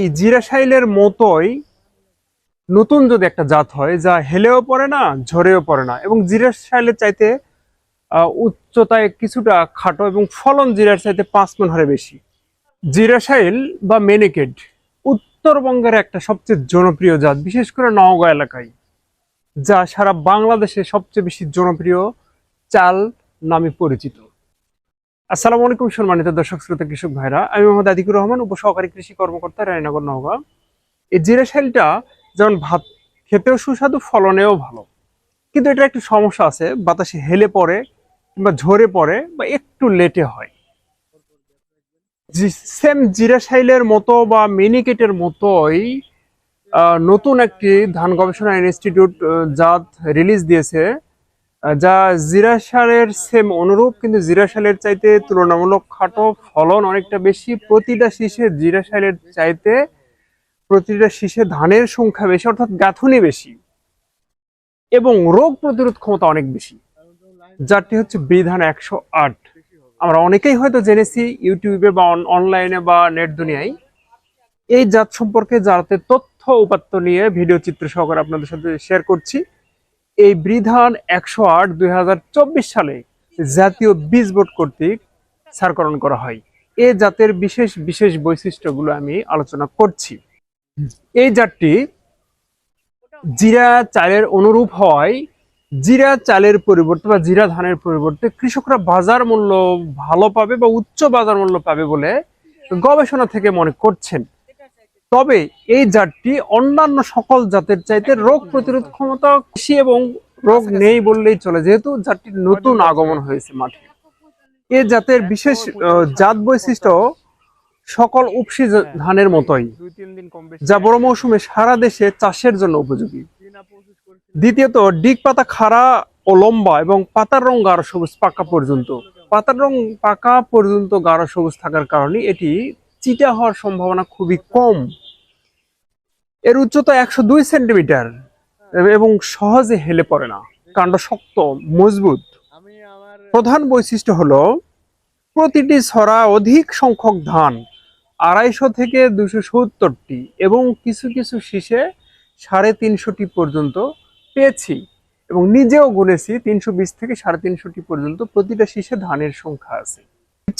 এই জিরাশাইলের মতোই নতুন যদি একটা জাত হয়, যা হেলেও পড়ে না, ঝরেও পড়ে না, এবং জিরাশাইলের চাইতে উচ্চতায় কিছুটা খাটো এবং ফলন জিরার চাইতে পাঁচ মন হারে বেশি। জিরাশাইল বা মেনিকেড উত্তরবঙ্গের একটা সবচেয়ে জনপ্রিয় জাত, বিশেষ করে নওগাঁ এলাকায়, যা সারা বাংলাদেশে সবচেয়ে বেশি জনপ্রিয় চাল নামে পরিচিত। আসসালামু আলাইকুম সম্মানিত দর্শক, শ্রোতা, কৃষক ভাইরা। আমি মোহাম্মদ আদিকুর রহমান, উপসহকারী কৃষি কর্মকর্তা রায়নগর, নওগাঁ। এই জিরা শাইলটা যেমন ভাত, খেতেও সুস্বাদু, ফলনেও ভালো। কিন্তু এটা একটু সমস্যা আছে, বাতাসে হেলে পড়ে কিংবা ঝরে পড়ে বা একটু লেটে হয়। সেম জিরা শাইলের মতো বা মিনিকেটের মতোই নতুন একটি ধান গবেষণা ইনস্টিটিউট জাত রিলিজ দিয়েছে। যা জিরা সারের সেম অনুরূপ, কিন্তু জিরা সালের চাইতে তুলনামূলক খাটো ফলন অনেকটা বেশি। প্রতিটা শীষে জিরা সালের চাইতে প্রতিটা শীষে ধানের সংখ্যা বেশি, অর্থাৎ গাঁথুনি বেশি। এবং রোগ প্রতিরোধ ক্ষমতা অনেক বেশি, যারটি হচ্ছে বিধান একশো আট। আমরা অনেকেই হয়তো জেনেছি ইউটিউবে বা অনলাইনে বা নেট দুনিয়ায়, এই জাত সম্পর্কে যাতে তথ্য উপাত্ত নিয়ে ভিডিও চিত্র সহকারে আপনাদের সাথে শেয়ার করছি। এই বিধান একশো আট দুই সালে জাতীয় বীজ বোর্ড কর্তৃক সারকরণ করা হয়। এই জাতের বিশেষ বিশেষ বৈশিষ্ট্যগুলো আমি আলোচনা করছি। এই জাতটি জিরা চালের অনুরূপ হয়। জিরা চালের পরিবর্তে বা জিরা ধানের পরিবর্তে কৃষকরা বাজার মূল্য ভালো পাবে বা উচ্চ বাজার মূল্য পাবে বলে গবেষণা থেকে মনে করছেন। তবে এই জাতটি অন্যান্য সকল জাতের চাইতে রোগ প্রতিরোধ ক্ষমতা বেশি এবং রোগ নেই বললেই চলে, যেহেতু জাতটি নতুন আগমন হয়েছে মাঠে। এ জাতের বিশেষ জাত বৈশিষ্ট্য সকল উপসি ধানের মতোই, যা বড় মৌসুমে সারা দেশে চাষের জন্য উপযোগী। দ্বিতীয়ত, ডিগ পাতা খাড়া ও লম্বা এবং পাতার রং গাঢ় সবুজ পাকা পর্যন্ত। পাতার রং পাকা পর্যন্ত গাঢ় সবুজ থাকার কারণে এটি চিটা হওয়ার সম্ভাবনা খুবই কম। এর উচ্চতা একশো দুই সেন্টিমিটার এবং সহজে হেলে পড়ে না। কাণ্ড শক্ত, মজবুত। প্রধান বৈশিষ্ট্য হলো প্রতিটি ছড়া অধিক সংখ্যক ধান, আড়াইশো থেকে দুশো সত্তরটি এবং কিছু কিছু শীষে সাড়ে তিনশোটি পর্যন্ত পেয়েছি এবং নিজেও গুনেছি তিনশো বিশ থেকে সাড়ে তিনশোটি পর্যন্ত প্রতিটা শীষে ধানের সংখ্যা আছে।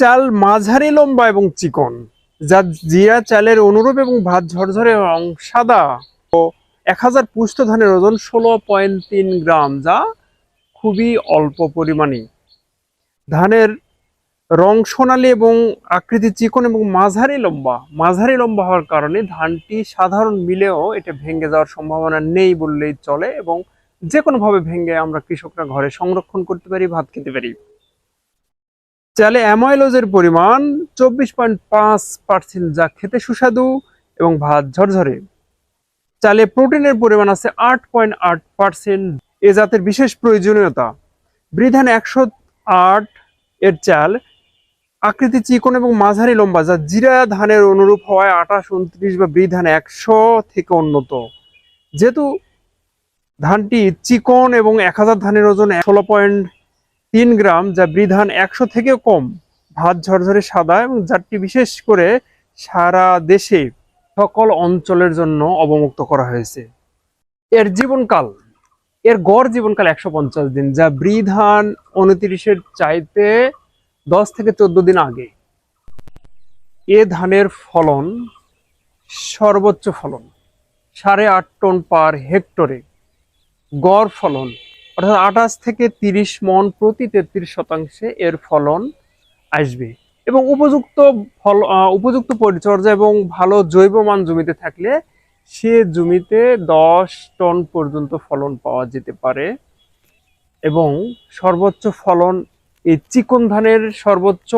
চাল মাঝারি, লম্বা এবং চিকন। যা জিরা চালের অনুরূপ এবং ভাত ঝরঝরে রং সাদা। ও এক হাজার পুষ্ট ধানের ওজন ষোলো পয়েন্ট তিন গ্রাম, যা খুবই অল্প পরিমাণে ধানের রং সোনালী এবং আকৃতি চিকন এবং মাঝারি লম্বা। মাঝারি লম্বা হওয়ার কারণে ধানটি সাধারণ মিলেও এটা ভেঙে যাওয়ার সম্ভাবনা নেই বললেই চলে এবং যে কোনোভাবে ভেঙে আমরা কৃষকরা ঘরে সংরক্ষণ করতে পারি, ভাত খেতে পারি। চালে অ্যামাইলোজের পরিমাণ চব্বিশ পয়েন্ট পাঁচ পার্সেন্ট, যা খেতে সুস্বাদু এবং ভাত ঝরঝরে। চালে প্রোটিনের পরিমাণ আছে আট পয়েন্ট আট পার্সেন্ট, এ জাতের বিশেষ প্রয়োজনীয়তা। বৃধান একশো আট, এর চাল আকৃতি চিকন এবং মাঝারি লম্বা, যা জিরা ধানের অনুরূপ হওয়ায় আঠাশ, উনত্রিশ বা বৃধান একশো থেকে উন্নত যেহেতু ধানটি চিকন এবং এক হাজার ধানের ওজন ষোলো পয়েন্ট তিন গ্রাম, যা বৃধান একশো থেকে কম। ভাত ঝরঝরে সাদা এবং যারটি বিশেষ করে সারা দেশে সকল অঞ্চলের জন্য অবমুক্ত করা হয়েছে। এর জীবনকাল, এর গড় জীবনকাল একশো পঞ্চাশ দিন, যা বৃধান উনত্রিশের চাইতে দশ থেকে চোদ্দ দিন আগে। এ ধানের ফলন সর্বোচ্চ ফলন, সাড়ে আট টন পার হেক্টরে। গড় ফলন অর্থাৎ আঠাশ থেকে তিরিশ মন প্রতি তেত্রিশ শতাংশে এর ফলন আসবে। এবং উপযুক্ত ফল উপযুক্ত পরিচর্যা এবং ভালো জৈব মান জমিতে থাকলে সে জমিতে দশ টন পর্যন্ত ফলন পাওয়া যেতে পারে। এবং সর্বোচ্চ ফলন, এই চিকন ধানের সর্বোচ্চ,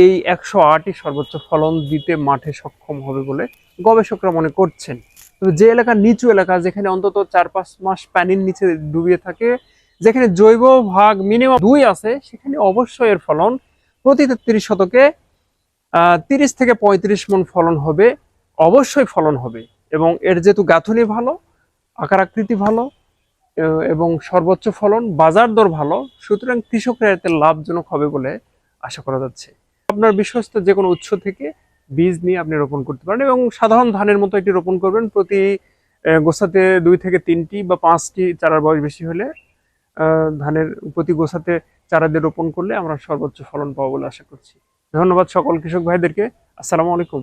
এই একশো আটই সর্বোচ্চ ফলন দিতে মাঠে সক্ষম হবে বলে গবেষকরা মনে করছেন। তবে যে এলাকা নিচু এলাকা, যেখানে অন্তত চার পাঁচ মাস পানির নিচে ডুবিয়ে থাকে যেখানে জৈব ভাগ মিনিমাম দুই আছে, সেখানে অবশ্যই এর ফলন প্রতি তেত্রিশ শতকে তিরিশ থেকে পঁয়ত্রিশ মন ফলন হবে, অবশ্যই ফলন হবে। এবং এর যেহেতু গাঁথনি ভালো, আকার আকৃতি ভালো এবং সর্বোচ্চ ফলন, বাজার দর ভালো, সুতরাং কৃষকরা এতে লাভজনক হবে বলে আশা করা যাচ্ছে। আপনার বিশ্বস্ত যে কোনো উৎস থেকে বীজ নিয়ে আপনি রোপণ করতে পারেন এবং সাধারণ ধানের মতো এটি রোপণ করবেন প্রতি গোছাতে দুই থেকে তিনটি বা পাঁচটি, চারার বয়স বেশি হলে ধানের প্রতি গোছাতে চারা দিয়ে রোপণ করলে আমরা সর্বোচ্চ ফলন পাবো বলে আশা করছি। ধন্যবাদ সকল কৃষক ভাইদেরকে। আসসালামু আলাইকুম।